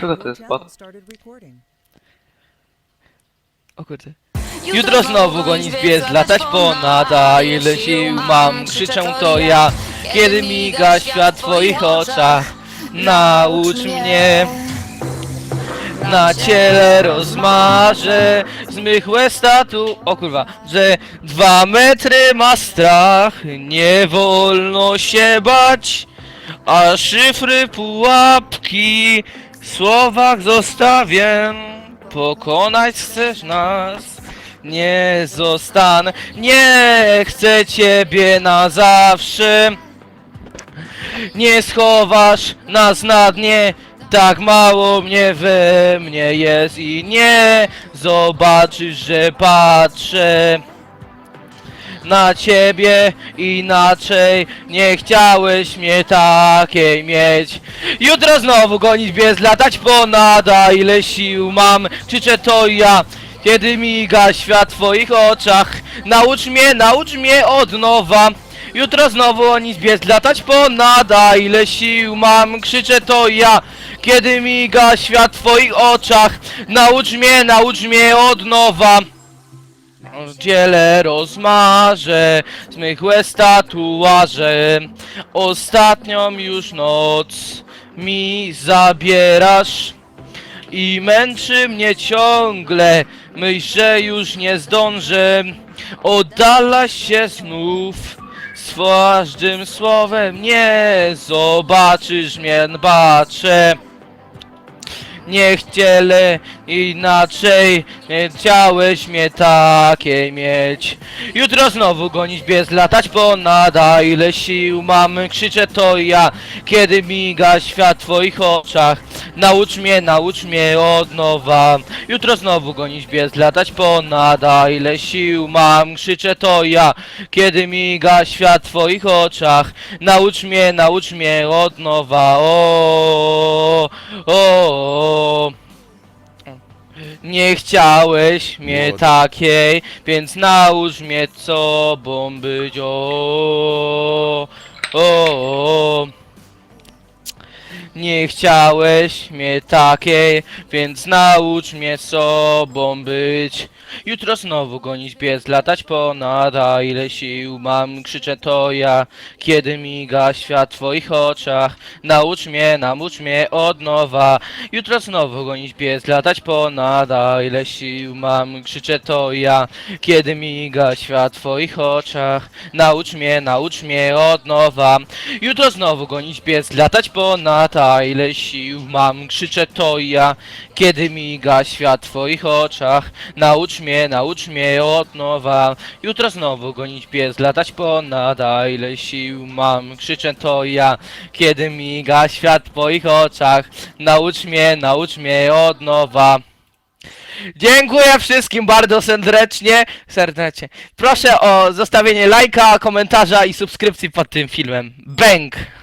Czego to jest? Bot? O kurde. Jutro znowu gonić pies, latać ponada Ile sił mam, krzyczę to ja. Kiedy miga świat w twoich oczach Naucz mnie. Na ciele rozmarzę Zmychłe statu... O kurwa Że dwa metry ma strach Nie wolno się bać A szyfry pułapki słowach zostawię. Pokonać chcesz nas? Nie zostanę. Nie chcę ciebie na zawsze. Nie schowasz nas na dnie. Tak mało mnie we mnie jest I nie zobaczysz, że patrzę na ciebie inaczej Nie chciałeś mnie takiej mieć. Jutro znowu gonić biec, latać ponada Ile sił mam, krzyczę to ja Kiedy miga świat w twoich oczach. Naucz mnie, naucz mnie od nowa. Jutro znowu oni zbiec, latać ponada Ile sił mam, krzyczę to ja Kiedy miga świat w twoich oczach. Naucz mnie, naucz mnie od nowa Dzielę rozmarzę Zmychłe tatuaże Ostatnią już noc Mi zabierasz I męczy mnie ciągle Myśl, że już nie zdążę. Oddala się znów Z każdym słowem Nie zobaczysz mnie baczę nie chciele inaczej Nie chciałeś mnie takiej mieć. Jutro znowu gonić biec, latać ponada Ile sił mam, krzyczę to ja. Kiedy miga świat w twoich oczach Naucz mnie, naucz mnie od nowa Jutro znowu gonić biec, latać ponada Ile sił mam, krzyczę to ja Kiedy miga świat w twoich oczach Naucz mnie, naucz mnie od nowa O, o, o. Nie chciałeś mnie Młody. takiej, więc naucz mnie sobą być. O, o, o. Nie chciałeś mnie takiej, więc naucz mnie sobą być. Jutro znowu gonić biec, latać ponada, ile sił mam, krzyczę to ja, kiedy miga świat w twoich oczach. Naucz mnie, naucz mnie od nowa. Jutro znowu gonić biec, latać ponada, ile sił mam, krzyczę to ja, kiedy miga świat w twoich oczach. Naucz mnie, naucz mnie od nowa. Jutro znowu gonić biec, latać ponada, ile sił mam, krzyczę to ja, kiedy miga świat w twoich oczach. Naucz mnie, naucz mnie od nowa. Jutro znowu gonić pies, latać ponada, ile sił mam, krzyczę to ja, kiedy miga świat w twoich oczach. Naucz mnie, naucz mnie od nowa. Dziękuję wszystkim bardzo serdecznie, serdecznie. Proszę o zostawienie lajka, komentarza i subskrypcji pod tym filmem. Bęk!